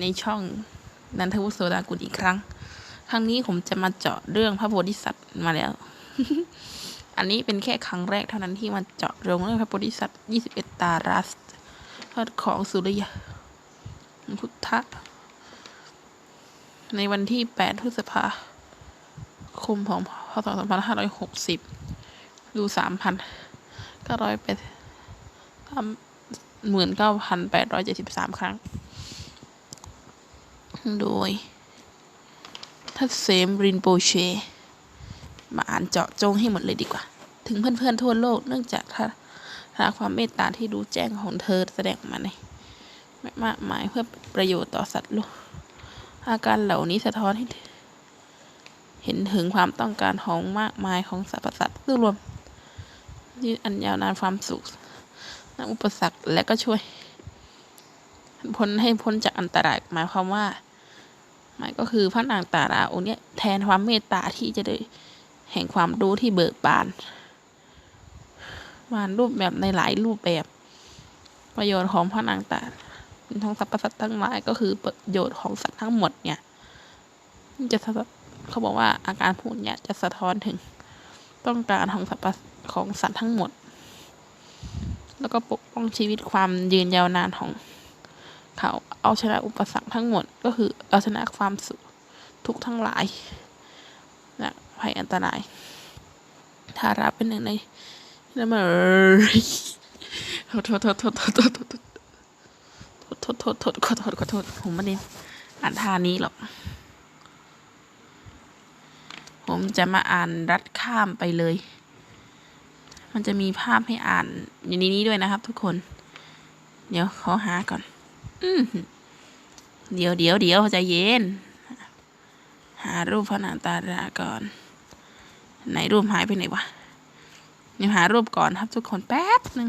ในช่องนันทวุฒิโสดากุลอีกครั้ง ครั้งนี้ผมจะมาเจาะเรื่องพระโพธิสัตว์มาแล้ว อันนี้เป็นแค่ครั้งแรกเท่านั้นที่มาเจาะเรื่องเรื่องพระโพธิสัตว์ 21 ตารัสพระของสุริยะพุทธะในวันที่ 8 พฤษภาคมของพศ2560 ดู3,000ก็ร้อยไปหมื่นเก้าพันแปดร้อยเจ็ดสิบสามครั้ง โดยทัศเซมรินโปเช มาอ่านเจาะจงให้หมดเลยดีกว่า ถึงเพื่อนๆทั่วโลกเนื่องจากถ้าถ้าความเมตตาที่รู้แจ้งของเธอแสดงมาในมากมายเพื่อประโยชน์ต่อสัตว์โลก อาการเหล่านี้สะท้อนให้เห็นถึงความต้องการของมากมายของสรรพสัตว์ซึ่งรวมยืนอันยาวนานความสุขนอุปสรรคและก็ช่วยพ้นให้พ้นจากอันตรายหมายความว่า มายก็คือพระนางตาราองค์นี้แทนความเมตตาที่จะได้แห่งความรู้ที่เบิกบานวานรูปแบบในหลายรูปแบบ ประโยชน์ของพระนางตาทั้งสรรพสัตว์ทั้งหลายก็คือประโยชน์ของสัตว์ทั้งหมดเนี่ยจะสะเขาบอกว่าอาการพูดเนี่ยจะสะท้อนถึงต้องการของสรรพของสัตว์ทั้งหมด แล้วก็ปกป้องชีวิตความยืนยาวนานของ เขาเอาชนะอุปสรรคทั้งหมด ก็คือเอาชนะความสุขทุกทั้งหลายนะภัยอันตรายทาราเป็นหนึ่งในแล้วมาโทษโทษโทษโทษโทษโทษโทษโทษโทษโทษขอโทษขอโทษผมไม่ได้อ่านท่านี้หรอก ผมจะมาอ่านรัดข้ามไปเลย มันจะมีภาพให้อ่านอยู่ในนี้ด้วยนะครับทุกคน เดี๋ยวขอหาก่อน เดี๋ยวเดี๋ยวเดี๋ยวใจเย็น หารูปพระนาตาราก่อนไหนรูปหายไปไหนวะเดี๋ยวหารูปก่อนครับทุกคนแป๊บหนึ่ง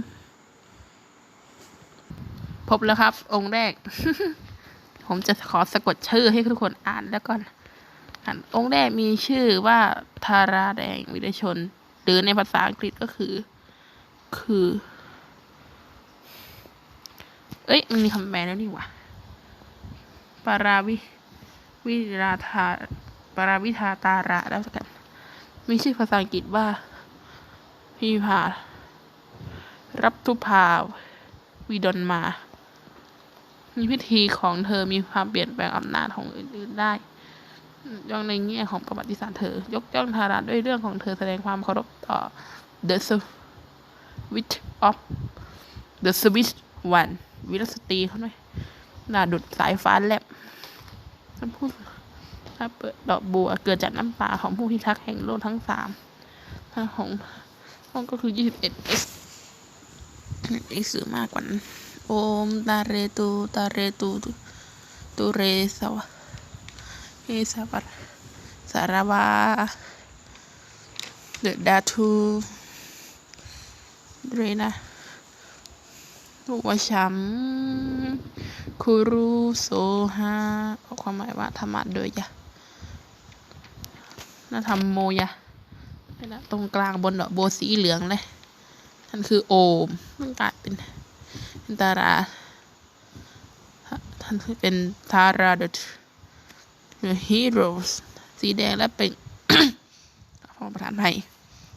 พบแล้วครับ องค์แรก ผมจะขอสะกดชื่อให้ทุกคนอ่านแล้วก่อนอ่านองค์แรกมีชื่อว่าทาราแดงวิรชน หรือในภาษาอังกฤษก็คือ คือ เอ้ย มันมีคำแปลแล้วนี่ว่าปาราวิวิราธาปาราวิธาตาระแล้วกัน มีชื่อภาษาอังกฤษว่าพิพารับทุพาวิดอนมา มีพิธีของเธอมีความเปลี่ยนแปลงอำนาจของอื่นๆได้ย่องในแง่ของประวัติศาสตร์เธอ ยกย่องทาราด้วยเรื่องของเธอแสดงความเคารพต่อ The Switch of The Switch One วิรสตรีเขาหน่อยหน้าดุดสายฟ้าแลบท่านพูดถ้าเปิดดอกบัวเกิดจากน้ำตาของผู้พิทักษ์แห่งโลกทั้งสามถ้าของห้องก็คือ21 x x สื่อมากกว่านั้นโอมตาเรตูตาเรตูตูเรสวะเฮสวัตสารวาเดดาทูเรนะ วชัมคูรูโซฮาความหมายว่าธรรมะโดยยะนาธรรมโมยะนี่นะตรงกลางบนดอกโบสีเหลืองเลยนั่นคือโอมมันกลายเป็นเป็นตาราท่านเป็นทาราเดอฮีโร่สีแดงและเปล่งขอประธานภัย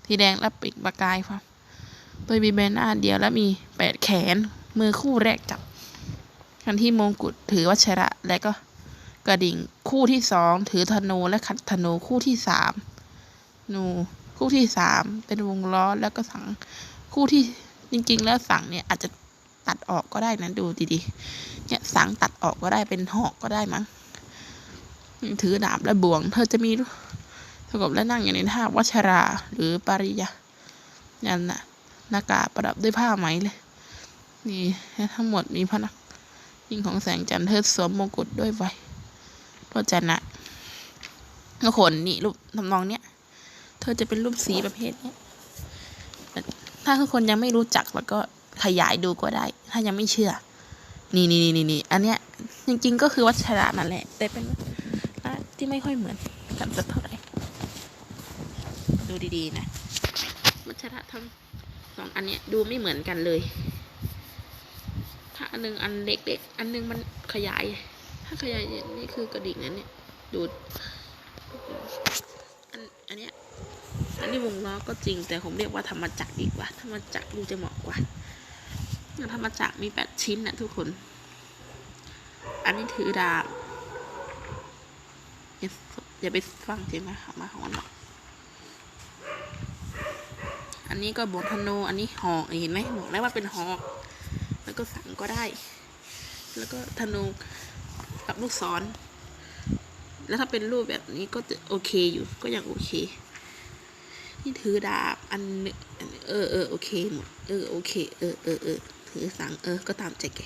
สีแดงและเปล่งประกายครับโดยมีใบหน้าเดียวและมีแปดแขน มือคู่แรกจับกันที่มงกุฎถือวัชระและก็กระดิ่งคู่ที่สองถือธนูและขัดธนูคู่ที่สามนูคู่ที่สามเป็นวงล้อแล้วก็สังคู่ที่จริง ๆ แล้วสังเนี่ยอาจจะตัดออกก็ได้นะดูดีๆเนี่ยสังตัดออกก็ได้เป็นหอกก็ได้มั้งถือดาบและบ่วง เธอจะมีสงบและนั่งอยู่ในท่าวัชราหรือปาริยายันน่ะหน้ากากประดับด้วยผ้าไหมเลย นี่ทั้งหมดมีพระนักยิ่งของแสงจันทร์เธอสวมมงกุฎด้วยไว้พระจันทร์นะก็ขนนี่รูปทำนองเนี้ย เธอจะเป็นรูปสีประเภทเนี้ยถ้าทุกคนยังไม่รู้จักแล้วก็ขยายดูก็ได้ ถ้ายังไม่เชื่อ นี่นี่นี่นี่อันเนี้ย จริง ๆ ก็คือวัชระนั่นแหละ แต่เป็นที่ไม่ค่อยเหมือนกันสักเท่าไหร่ดูดีๆนะ วัชระทั้งสองอันเนี้ยดูไม่เหมือนกันเลย ถ้าอันหนึงอันเล็กๆอันหนึงมันขยาย ถ้าขยายเนี่ยนี่คือกระดิ่งนั้นเนี่ยดูดอันอันเนี้ยอันนี้วงล้อก็จริงแต่ผมเรียกว่าธรรมจักรดีกว่าธรรมจักรดูจะเหมาะกว่าธรรมจักรมีแปดชิ้นนะทุกคน อันนี้ถือดาบอย่าไปฟังเสียงนะมาของมันหรอกอันนี้ก็บวกธนู อันนี้หอกเห็นไหมบอกแล้วว่าเป็นหอก แล้วก็สัง ก็ได้ แล้วก็ธนูกับลูกศร แล้วถ้าเป็นรูปแบบนี้ก็จะโอเคอยู่ ก็ยังโอเค นี่ถือดาบอันหนึ่งเออเออโอเคหมด เออโอเค เออเออเออถือสังเออ ก็ตามใจแก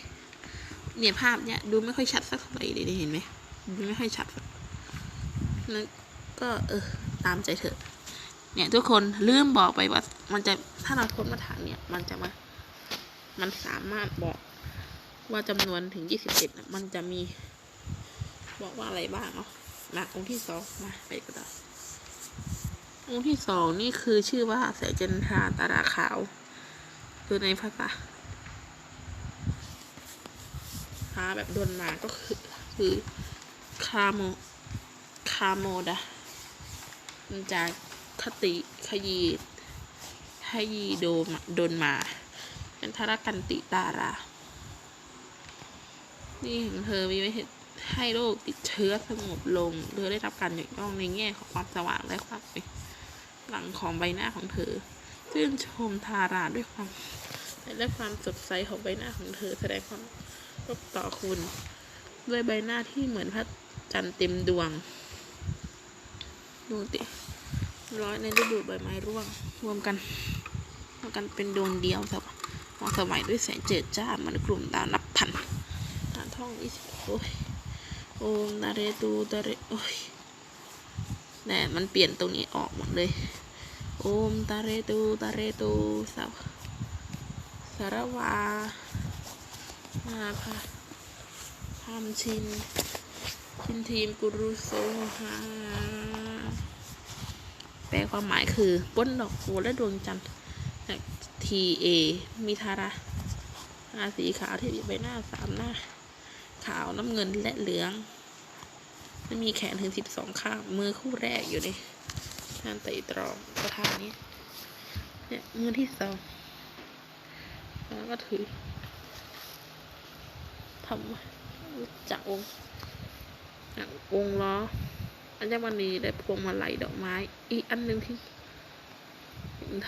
เนี่ยภาพเนี่ยดูไม่ค่อยชัดสักเท่าไหร่เลยเห็นไหมดูไม่ค่อยชัดแล้วก็เออตามใจเถอะเนี่ยทุกคนลืมบอกไปว่า มันจะถ้าเราค้นมาถางเนี่ย มันจะมา มันสามารถบอก ว่าจำนวนถึงยี่สิบเอ็ดมันจะมี บอกว่าอะไรบ้างเนาะมาองค์ที่สองมาไปก็ได้องค์ที่สองนี่คือชื่อว่าแสจันทาตาราขาวคือในภาษาหาแบบโดนมาก็คือ คือคาโมคาโมดะมันจะคติขยีขยีโดมโดนมา เป็นธารกันติตารา นี่ของเธอมีไว้ให้โรคติดเชื้อสงบลง เธอได้รับการยกย่องในแง่ของความสว่างและความหลังของใบหน้าของเธอชื่นชมทาราด้วยความและความสดใสของใบหน้าของเธอ แสดงความรบต่อคุณ ด้วยใบหน้าที่เหมือนพระจันทร์เต็มดวงดูติร้อยในฤดูใบไม้ร่วงรวมกันรวมกันเป็นดวงเดียวสมองสมัยด้วยแสงเจิดจ้ามันกลุ่มดาวนับพัน ท่องอีสิโอ้ยโอมตาเรตูตาเรโอ้ยแน่มันเปลี่ยนตรงนี้ออกหมดเลย โอมตาเรตูตาเรตูสาวสารวามาพาพามชินชินทีมกุรุโซฮาแปลความหมายคือป้นดอกบัวและดวงจันทร์ทีเอมีทาราอาสีขาวที่มีใบหน้าสามหน้า ขาวน้ำเงินและเหลืองจะมีแขนถึงสิบสองข้าง มือคู่แรกอยู่ในงานไต่ตรองประธานนี้ เนี่ยมือที่สองแล้วก็ถือทำจากองค์องค์ล้ออัญมณีและพวงมาลัยดอกไม้ อีกอันหนึ่งที่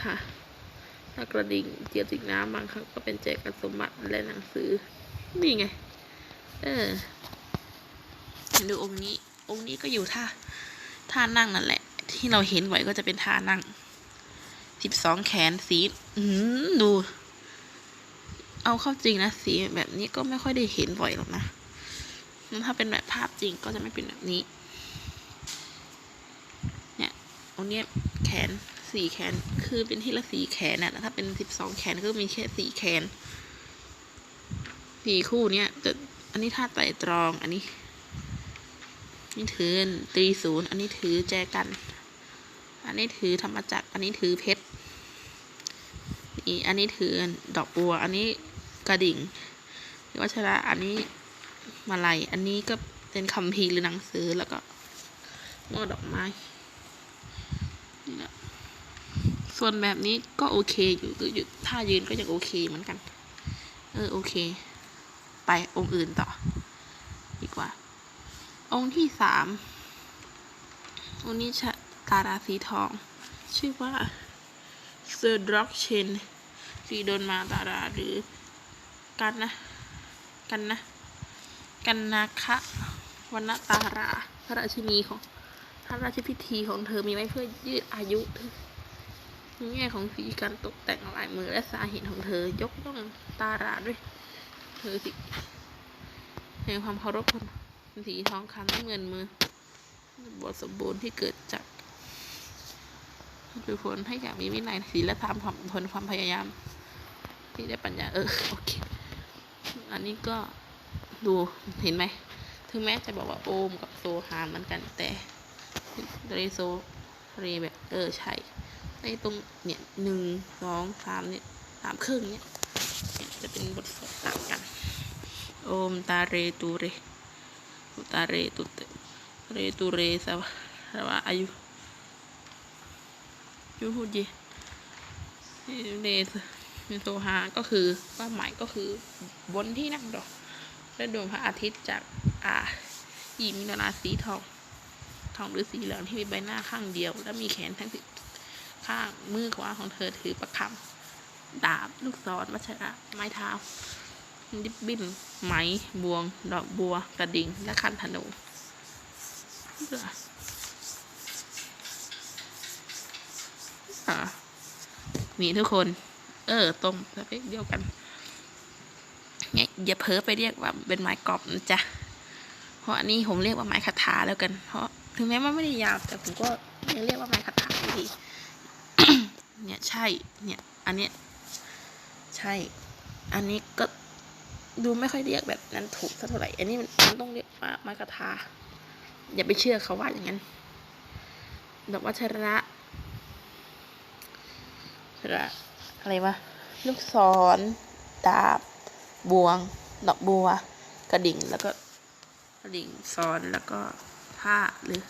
ค่ะถ้ากระดิ่งเจียวจิกน้ำบางครั้งก็เป็นแจกันสมบัติและหนังสือ นี่ไง เออดูองค์นี้ องค์นี้ก็อยู่ท่าท่านั่งนั่นแหละ ที่เราเห็นบ่อยก็จะเป็นท่านั่งสิบสองแขนสีอืมดู เอาเข้าจริงนะสีแบบนี้ก็ไม่ค่อยได้เห็นบ่อยหรอกนะถ้าเป็นแบบภาพจริงก็จะไม่เป็นแบบนี้ เนี่ยองค์นี้แขนสี่แขน คือเป็นที่ละสี่แขนน่ะถ้าเป็นสิบสองแขนก็มีแค่สี่แขนสี่คู่เนี้ย อันนี้ท่าไต่ตรอง อันนี้ นี่ถือตีศูนย์ อันนี้ถือแจกัน อันนี้ถือธรรมจักร อันนี้ถือเพชร นี่ อันนี้ถือดอกบัว อันนี้กระดิ่งวัชระ อันนี้มาลัย อันนี้ก็เป็นคำพีร์หรือหนังสือ แล้วก็หม้อดอกไม้ นี่แหละ ส่วนแบบนี้ก็โอเคอยู่คืออยู่ท่ายืนก็ยังโอเคเหมือนกัน เออโอเค ไปองค์อื่นต่อ ดีกว่า องค์ที่สามองค์นี้ชะตาราสีทอง ชื่อว่าเซอร์ดร็อกเชนสีโดนมาตาราหรือกันนะ กันนะ กันนาคะวันตารา พระราชินีของพระราชพิธีของเธอมีไว้เพื่อยืดอายุในแง่ของสีการตกแต่งลายมือและสาเหตุของเธอยกย่องตาราด้วย เธอสิในความเคารพคนสีทองคำน้ำเงินมือบทสมบูรณ์ที่เกิดจากคือผลให้อยากมีวินัยศีลธรรมความทนความพยายาม ที่ได้ปัญญาเออโอเค อันนี้ก็ดูเห็นไหม ถึงแม้จะบอกว่าโอมกับโซหามเหมือนกันแต่เรโซเรแบบเออใช่ในตรงเนี่ยหนึ่งสองสามเนี่ยสามครึ่งเนี่ยจะเป็นบทสวดต่าง โอมตาเรตูเรตุตาเรตุเตเรตุเรสวะสวะอายุยูพูดยีเรสมิโซฮาก็คือความหมายก็คือบนที่นั่งดอกและดวงพระอาทิตย์จากอาอีมินาราสีทอง ทองหรือสีเหลืองที่มีใบหน้าข้างเดียว และมีแขนทั้งสิบข้างมือขวาของเธอถือประคำดาบลูกศรวัชระไม้เท้า ดิบบิ้นไหมบวง ดอกบัว กระดิ่ง และคันธนูมีทุกคน เออ ตรงสเปคเดียวกันเนี่ยอย่าเพ้อไปเรียกว่าเป็นไม้กรอบนะจ๊ะ เพราะอันนี้ผมเรียกว่าไม้คาถาแล้วกัน เพราะถึงแม้ว่าไม่ได้ยาวแต่ผมก็ยังเรียกว่าไม้คาถาอยู่ดี เนี่ยใช่ เนี่ย อันเนี้ยใช่ อันนี้ก็ ดูไม่ค่อยเรียกแบบนั้นถูกสักเท่าไหร่ อันนี้มันต้องเรียกว่าไม้คาถาอย่าไปเชื่อเขาว่าอย่างนั้นดอกวัชระระอะไรวะ ลูกศร ดาบ บวง ดอกบัว กระดิ่ง แล้วก็ กระดิ่งซ้อนแล้วก็ผ้าหรือ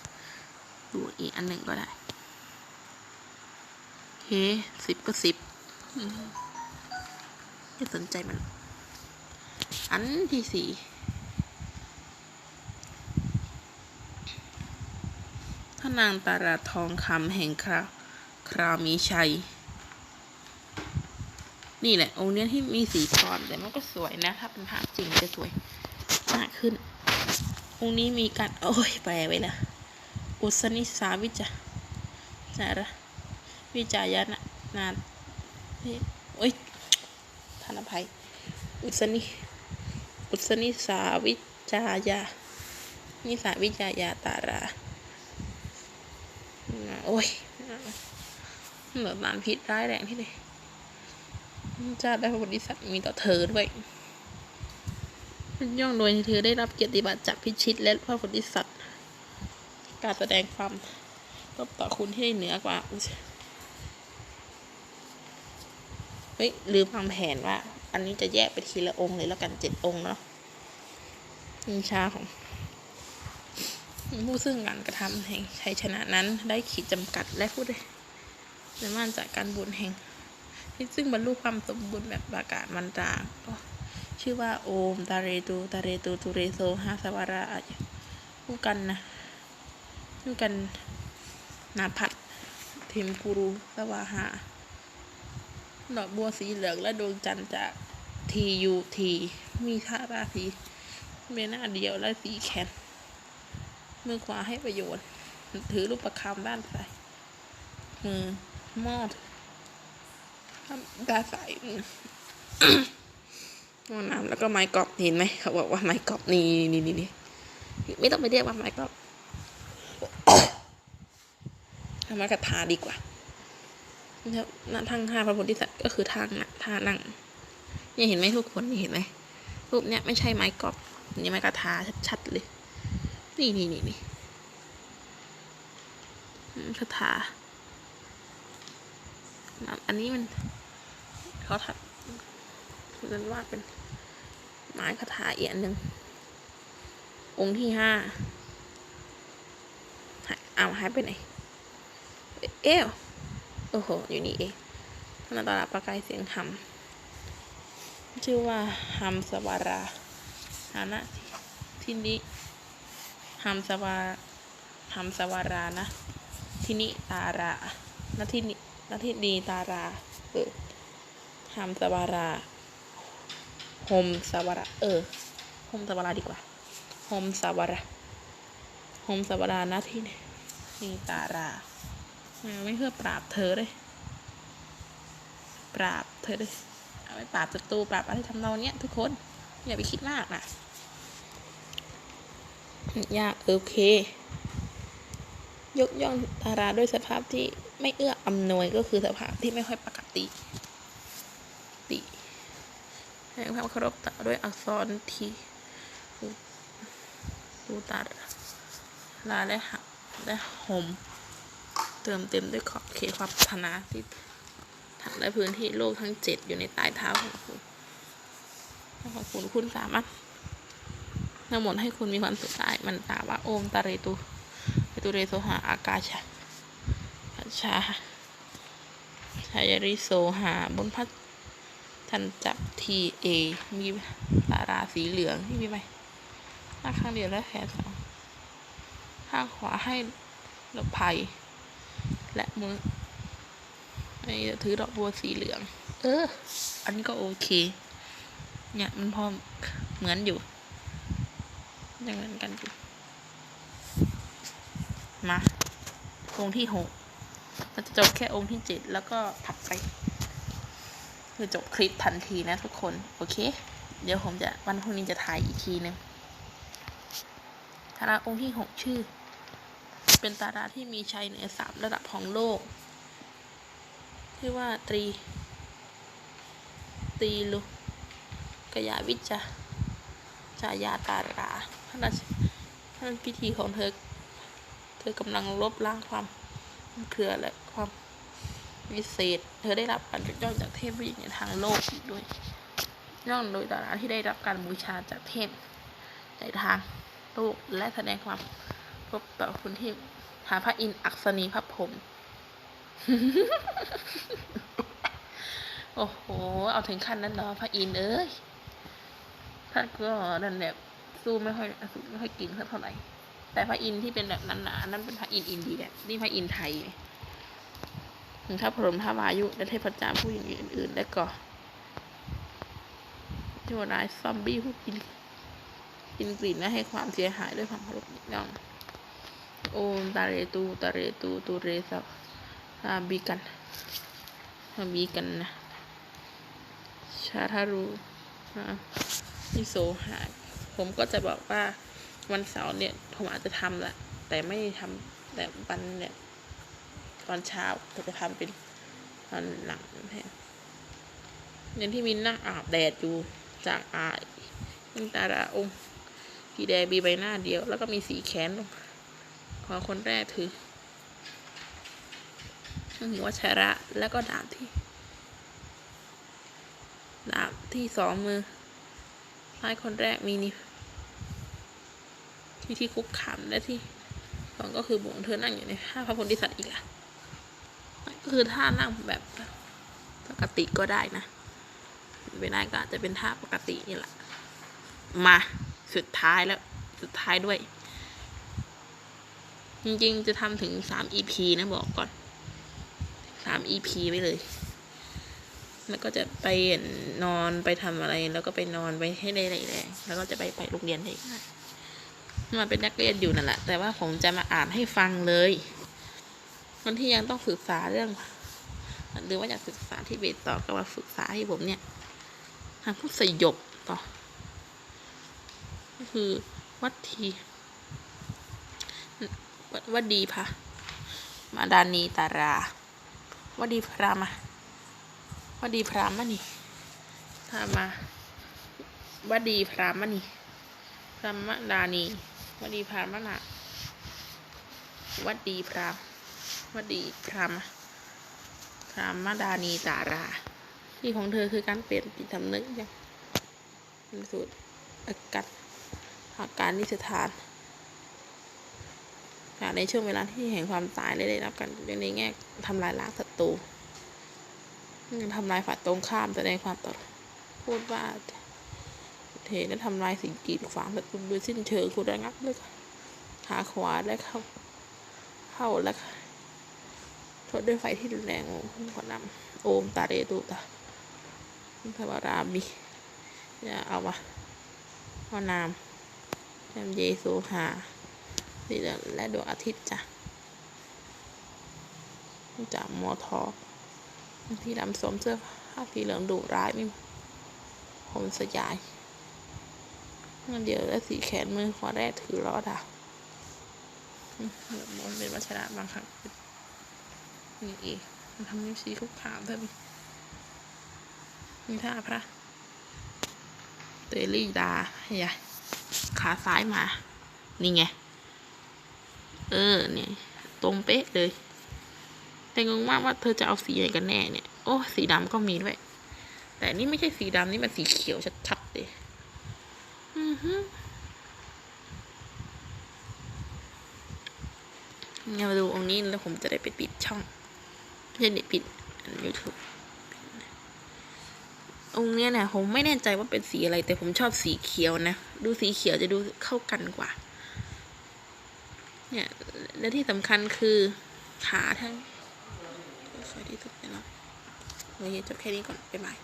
ดูอีกอันหนึ่งก็ได้เคสิบก็สิบไม่สนใจมัน อันที่สี่พระนางตาราทองคำแห่งคราคราวมีชัย นี่แหละ องค์เนี้ยที่มีสีทอนแต่มันก็สวยนะ ถ้าเป็นภาพจริงจะสวยมากขึ้น องค์นี้มีการโอ้ยแปลไว้ละอุสนิสาวิจาจาระวิจายนะนานโอ้ยธนภัยอุสนิ อุสนิสาวิจายานิสาวิจายาตารา โอ้ยเหมือนมานพิษร้ายแรงที่เลยชาติได้พระบริษัทมีต่อเธอด้วยย่องโดยเธอได้รับเกียรติบัตรจากพิชิตและพระโพธิสัตว์การแสดงความรบต่อคุณที่ได้เหนือกว่าอุ๊ยเฮ้ยลืมวางแผนว่า อันนี้จะแยกไปทีละองค์เลยแล้วกันเจ็ดองค์เนาะนิชาของผู้ซึ่งการกระทำแห่งชัยชนะนั้น ได้ขีดจำกัดและผู้ได้ได้มั่นจากการบุญแห่ง ที่ซึ่งบรรลุความสมบูรณ์แบบประกาศมันตาก็ชื่อว่าโอมตาเรตูตาเรตูตุเรโซฮาสวาราคู่กันนะคู่กันนาพัดเทมกูรูสวาหาดอกบัวสีเหลืองและดวงจันทร์จาก ทียูทีมีท่าราศีเมหน้าเดียวและสีแขนมือขวาให้ประโยชน์ ถือลูกประคำด้านซ้ายมือมอดด้านซ้ายมือห้อน้ำแล้วก็ไม้กรอบเห็นไหมเขาบอกว่าไม้กรอบนี่นี่นี่นี่ไม่ต้องไปเรียกว่าไม้กรอบทำไมกระทาดีกว่าแล้วนั่งทางท่าพระโพธิสัตว์ก็คือทางนะท่านั่ง นี่เห็นไหมทุกคนนี่เห็นไหมรูปเนี้ยไม่ใช่ไม้กรอบนี่ไม้กระทาชัดๆเลย นี่นี่นี่นี่กระทาอันนี้มันเขาถัดนั้นว่าเป็นไม้คาถาเอียนหนึ่ง องค์ที่ห้าเอาหายไปไหน เอ้วโอ้โห อยู่นี่เองธนาตาลาประกายเสียงหำ ชื่อว่าฮัมสวาราฐานะที่นี้ฮัมสวาฮัมสวารานะที่นี่ตารานะที่นี่นะที่ดีตาราเออฮัมสวาราโฮมสวาระเออโฮมสวาระดีกว่าโฮมสวาระโฮมสวารานะที่นี่ตารามาไม่เพื่อปราบเธอเลยปราบเธอเลย ไปปราบศัตรูปราบอะไรทำนองเนี้ยทุกคนอย่าไปคิดมากนะยากโอเค ยกย่องดาราด้วยสภาพที่ไม่เอื้ออำนวยก็คือสภาพที่ไม่ค่อยปกติติแห่งความเคารพต่อด้วยอักษรทีดูตัดลาและหะและหมเติมเต็มด้วยขอบเขตความปรารถนาที่ถัง และพื้นที่โลกทั้งเจ็ดอยู่ในใต้เท้าของคุณของคุณคุณสามารถทั้งหมดให้คุณมีความสุขได้มันตาว่าโอมตาเรตุเรตุเรโซหาอากาชาชาชายริโซหาบนพัดทันจับทีเอมีตาราสีเหลืองที่มีไหมหน้าข้างเดียวและแขนสองข้างขวาให้ดอกไผ่และมือ ไอ้ถือดอกบัวสีเหลือง เออ อันนี้ก็โอเค เนี่ยมันพอเหมือนอยู่ยังเหมือนกันอยู่ มาองค์ที่หกเราจะจบแค่องค์ที่เจ็ดแล้วก็ถัดไป คือจบคลิปทันทีนะทุกคน โอเค เดี๋ยวผมจะวันพรุ่งนี้จะถ่ายอีกทีหนึงตาราองค์ที่หกชื่อ เป็นตาราที่มีชัยเหนือสามระดับของโลก ชื่อว่าตรีตรีลุกยาวิจาจายาตาราพระราชพระพิธีของเธอ เธอกำลังลบล้างความเครือและความวิเศษ เธอได้รับการยกย่องจากเทพผู้หญิงในทางโลกอีกด้วยย่องโดยดาราที่ได้รับการบูชาจากเทพในทางโลกและแสดงความพบต่อคุณที่หาพระอินทร์อักษณีพระพรหม โอ้โห เอาถึงขั้นนั้นเนาะพระอินเอ้ยท่านก็นั่นแหละสู้ไม่ค่อยสู้ไม่ค่อยเกินเท่าไหร่ แต่พระอินที่เป็นแบบนั้นนะนนั้นเป็นพระอินอินเดียนี่พระอินไทยถึงท้าพรหมท้าวายุ และเทพเจ้าผู้หญิงอื่นๆ และก็เทวดาซอมบี้ผู้กินกินกลิ่นและให้ความเสียหายด้วยความเคารพนิยมโอมตาเรตูตาเรตูตูเรสาบีกันาบีกันนะ ชาทารูนิโซหาผมก็จะบอกว่าวันเสาร์เนี่ย ผมอาจจะทำแหละ แต่ไม่ทำแต่วันเนี่ยตอนเช้าผมจะทำเป็นตอนหลังแทนเนี่ยที่มีนั่งอาบแดดอยู่จากอาอินตาราองค์สีแดงมีใบหน้าเดียว แล้วก็มีสีแขนลงขอคนแรกถือ หัวชระ แล้วก็ดาบที่ ดาบที่สองมือซ้ายคนแรกมีนิที่ที่คุกขามและที่สองก็คือบุงเธอนั่งอยู่ในท่าพระโพธิสัตว์อีกอะก็คือท่านั่งแบบปกติก็ได้นะไม่ได้ก็อาจจะเป็นท่าปกตินี่แหละ มาสุดท้ายแล้วสุดท้ายด้วย จริงๆ จะทำถึงสาม EP นะบอกก่อน สาม EP ไว้เลย แล้วก็จะไปนอนไปทำอะไร แล้วก็ไปนอนไปให้ได้แรงแล้วก็จะไปไปโรงเรียนได้มาเป็นนักเรียนอยู่นั่นแหละ แต่ว่าผมจะมาอ่านให้ฟังเลยคนที่ยังต้องศึกษาเรื่อง หรือว่าอยากศึกษาที่เบสต่อก็มาศึกษาให้ผมเนี่ยทำผู้สยบต่อ ก็คือวัดทีวัดดีพะมาดานีตารา วัดดีพระมาวดีพรามณีถ้ามาวดีพรามณีพรามดานีวดีพรามนาวัดดีพรามวดีพรามพรามดานีตารา ที่ของเธอคือการเปลี่ยนจิตสำนึกอย่างเป็นสูตรอาการอาการนิสถาน ในช่วงเวลาที่แห่งความตายได้รับการในแง่ทำลายล้างศัตรูทำลายฝ่ายตรงข้ามแสดงความต่อพูดว่าเทและทำลายสิ่งกีดขวางศัตรูโดยสิ้นเชิงคุณระงับเลยขาขวาและเข้า เข้าและทดด้วยไฟที่รุนแรงของขอนำโอมตาเรตุตาทวาราบีอย่าเอามาเอานามยามเยซูหา สีเหลืองและดวงอาทิตย์จ้ะจากมอทอที่ดำสวมเสื้อผ้าสีเหลืองดุร้ายม่ผมสยายเงินเดียวและสีแขนมือขวาแรกถือล้อดาบมันเป็นวัชระบางครั้งนี่เองมันทำนิ้วชี้คุกขามเท่านี้นี่ท่าพระ เตลี่ดาใหญ่ขาซ้ายมา นี่ไง เออเนี่ย ตรงเป๊ะเลย แต่งงมากว่าเธอจะเอาสีอะไรกันแน่เนี่ย โอ้สีดำก็มีด้วย แต่นี่ไม่ใช่สีดำนี่มันสีเขียวชัดๆเลยอือฮึเนี่ยมาดูองค์นี้แล้วผมจะได้ไปปิดช่องจะได้ปิดยูทูบองค์เนี้ยนะผมไม่แน่ใจว่าเป็นสีอะไร แต่ผมชอบสีเขียวนะ ดูสีเขียวจะดูเข้ากันกว่า นี่ย และที่สำคัญคือขาทั้งสวยที่สุดเในเราโอเคจบแค่นี้ก่อน บ๊ายบาย